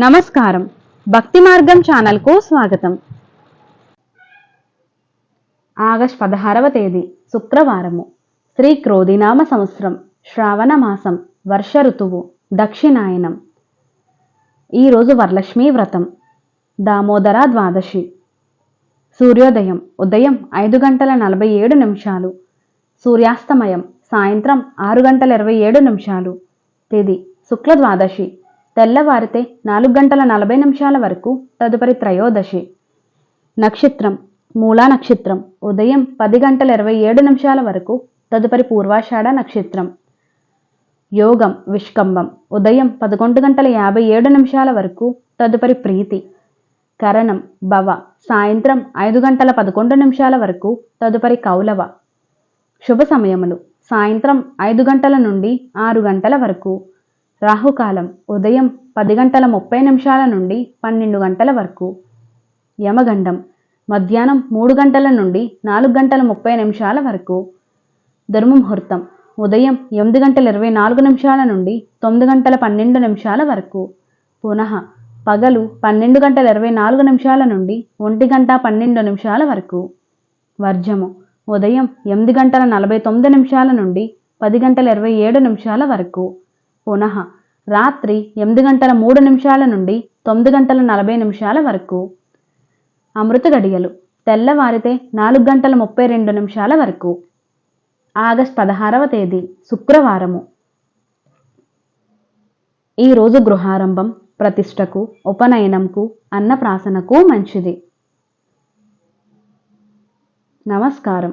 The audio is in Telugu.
నమస్కారం. భక్తి మార్గం ఛానల్కు స్వాగతం. ఆగస్ట్ పదహారవ తేదీ శుక్రవారము. శ్రీ క్రోధినామ సంవత్సరం శ్రావణ మాసం వర్ష ఋతువు దక్షిణాయనం. ఈరోజు వరలక్ష్మీ వ్రతం. దామోదర ద్వాదశి. సూర్యోదయం ఉదయం ఐదు గంటల నలభై ఏడు నిమిషాలు. సూర్యాస్తమయం సాయంత్రం ఆరు గంటల ఇరవై ఏడు నిమిషాలు. తేదీ శుక్ల ద్వాదశి. తెల్లవారితే నాలుగు గంటల నలభై నిమిషాల వరకు తదుపరి త్రయోదశి. నక్షత్రం మూలా నక్షత్రం ఉదయం పది గంటల ఇరవై ఏడు నిమిషాల వరకు తదుపరి పూర్వాషాఢ నక్షత్రం. యోగం విష్కంభం ఉదయం పదకొండు గంటల యాభై ఏడు నిమిషాల వరకు తదుపరి ప్రీతి. కరణం భవ సాయంత్రం ఐదు గంటల పదకొండు నిమిషాల వరకు తదుపరి కౌలవ. శుభ సమయములు సాయంత్రం ఐదు గంటల నుండి ఆరు గంటల వరకు. రాహుకాలం ఉదయం పది గంటల ముప్పై నిమిషాల నుండి పన్నెండు గంటల వరకు. యమగండం మధ్యాహ్నం మూడు గంటల నుండి నాలుగు గంటల ముప్పై నిమిషాల వరకు. దుర్ముహూర్తం ఉదయం ఎనిమిది గంటల ఇరవై నాలుగు నిమిషాల నుండి తొమ్మిది గంటల పన్నెండు నిమిషాల వరకు. పునః పగలు పన్నెండు గంటల ఇరవై నాలుగు నిమిషాల నుండి ఒంటి గంట పన్నెండు నిమిషాల వరకు. వర్జము ఉదయం ఎనిమిది గంటల నలభై తొమ్మిది నిమిషాల నుండి పది గంటల ఇరవై ఏడు నిమిషాల వరకు. పునః రాత్రి ఎనిమిది గంటల మూడు నిమిషాల నుండి తొమ్మిది గంటల నలభై నిమిషాల వరకు. అమృత గడియలు. తెల్లవారితే నాలుగు గంటల ముప్పై రెండు నిమిషాల వరకు. ఆగస్ట్ పదహారవ తేదీ శుక్రవారము. ఈరోజు గృహారంభం ప్రతిష్టకు ఉపనయనంకు అన్నప్రాసనకు మంచిది. నమస్కారం.